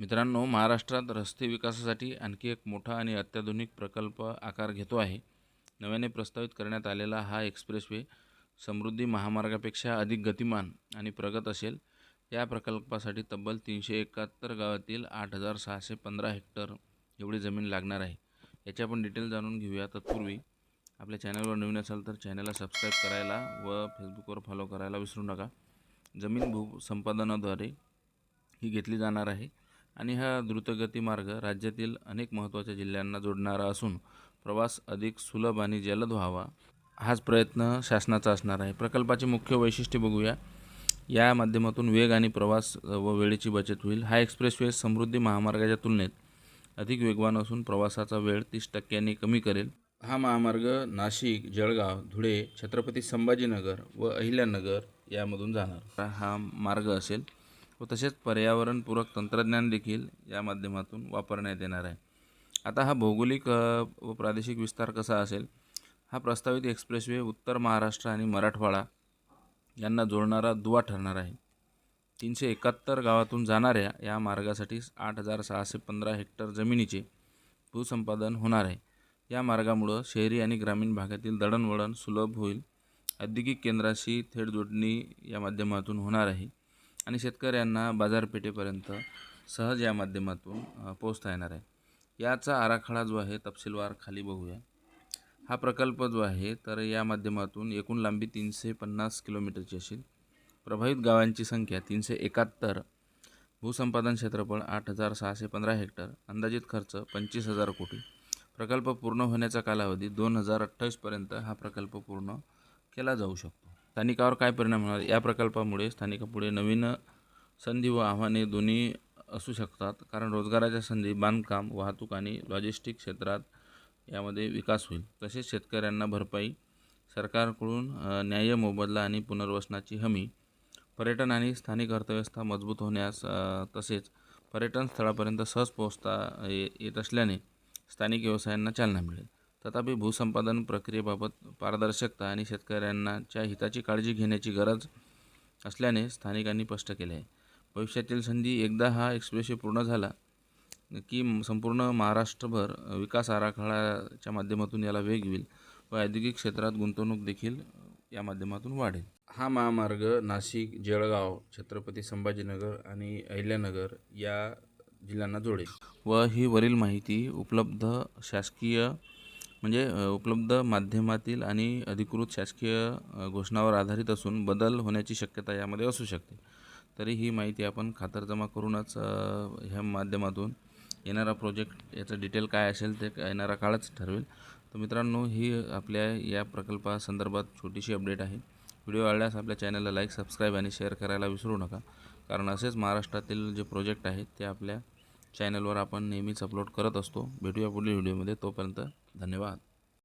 मित्रांनो महाराष्ट्रात रस्ते विकासासाठी आणखी एक मोठा आणि अत्याधुनिक प्रकल्प आकार घेतो आहे. नव्याने प्रस्तावित करण्यात आलेला हा एक्सप्रेसवे समृद्धी महामार्गापेक्षा अधिक गतिमान आणि प्रगत असेल. या प्रकल्पासाठी तब्बल तीनशे एकाहत्तर गावातील आठ हजार सहाशे पंधरा हेक्टर एवढी जमीन लागणार आहे. याची आपण डिटेल जाणून घेऊया तत्पूर्वी. आपल्या चॅनलवर नवीन असाल तर चॅनलला सबस्क्राईब करायला व फेसबुकवर फॉलो करायला विसरू नका. जमीन भूसंपादनाद्वारे ही घेतली जाणार आहे. आणि हा द्रुतगती मार्ग राज्यातील अनेक महत्त्वाच्या जिल्ह्यांना जोडणारा असून प्रवास अधिक सुलभ आणि जलद व्हावा हाच प्रयत्न शासनाचा असणार आहे. प्रकल्पाचे मुख्य वैशिष्ट्य बघूया. या माध्यमातून वेग आणि प्रवास व वेळेची बचत होईल. हा एक्सप्रेसवे समृद्धी महामार्गाच्या तुलनेत अधिक वेगवान असून प्रवासाचा वेळ तीस टक्क्यांनी कमी करेल. हा महामार्ग नाशिक जळगाव धुळे छत्रपती संभाजीनगर व अहिल्यानगर यामधून जाणार. हा मार्ग असेल. व तसेच पर्यावरणपूरक तंत्रज्ञान देखील या माध्यमातून वापरण्यात येणार आहे. आता हा भौगोलिक व प्रादेशिक विस्तार कसा असेल? हा प्रस्तावित एक्सप्रेसवे उत्तर महाराष्ट्र आणि मराठवाडा यांना जोडणारा दुवा ठरणार आहे. तीनशे एकाहत्तर गावातून जाणाऱ्या या मार्गासाठी आठ हजार सहाशे पंधरा हेक्टर जमिनीचे भूसंपादन होणार आहे. या मार्गामुळं शहरी आणि ग्रामीण भागातील दळणवळण सुलभ होईल. औद्योगिक केंद्राशी थेट जोडणी या माध्यमातून होणार आहे. आणि शेतकऱ्यांना बाजारपेठेपर्यंत सहज या माध्यमातून पोचता येणार आहे. याचा आराखडा जो आहे तपशीलवार खाली बघूया. हा प्रकल्प जो आहे तर या माध्यमातून एकूण लांबी तीनशे पन्नास किलोमीटरची असेल. प्रभावित गावांची संख्या तीनशे एकाहत्तर. भूसंपादन क्षेत्रफळ आठ हजार सहाशे पंधरा हेक्टर. अंदाजित खर्च पंचवीस हजार कोटी. प्रकल्प पूर्ण होण्याचा कालावधी दोन हजार अठ्ठावीसपर्यंत हा प्रकल्प पूर्ण केला जाऊ शकतो. स्थानिकावर काय परिणाम होणार? या प्रकल्पामुळे स्थानिकापुढे नवीन संधी व आव्हाने दोन्ही असू शकतात. कारण रोजगाराच्या संधी बांधकाम वाहतूक आणि लॉजिस्टिक क्षेत्रात यामध्ये विकास होईल. तसेच शेतकऱ्यांना भरपाई सरकारकडून न्याय न्याय्य मोबदला आणि पुनर्वसनाची हमी पर्यटन आणि स्थानिक अर्थव्यवस्था मजबूत होण्यास तसेच पर्यटन स्थळापर्यंत सहज पोहोचता ये- येत असल्याने स्थानिक व्यवसायांना चालना मिळेल. तथापि भूसंपादन प्रक्रियेबाबत पारदर्शकता आणि शेतकऱ्यांनाच्या हिताची काळजी घेण्याची गरज असल्याने स्थानिकांनी स्पष्ट केले आहे. भविष्यातील संधी एकदा हा एक्सप्रेसवे पूर्ण झाला की संपूर्ण महाराष्ट्रभर विकास आराखड्याच्या माध्यमातून याला वेग येईल व औद्योगिक क्षेत्रात गुंतवणूक देखील या माध्यमातून वाढेल. हा महामार्ग नाशिक जळगाव छत्रपती संभाजीनगर आणि अहिल्यानगर या जिल्ह्यांना जोडेल. व ही वरील माहिती उपलब्ध शासकीय म्हणजे उपलब्ध माध्यमातील आणि अधिकृत शासकीय घोषणावर आधारित असून बदल होण्याची शक्यता यामध्ये असू शकते. तरी ही माहिती आपण खातरजमा करूनच ह्या माध्यमातून येणारा प्रोजेक्ट याचं डिटेल काय असेल ते येणारा काळच ठरवेल. तर मित्रांनो ही आपल्या या प्रकल्पासंदर्भात छोटीशी अपडेट आहे. व्हिडिओ आवडल्यास आपल्या चॅनलला लाईक सबस्क्राईब आणि शेअर करायला विसरू नका. कारण असेच महाराष्ट्रातील जे प्रोजेक्ट आहेत ते आपल्या चॅनलवर आपण नेहमीच अपलोड करत असतो. भेटूया पुढील व्हिडिओमध्ये तोपर्यंत धन्यवाद.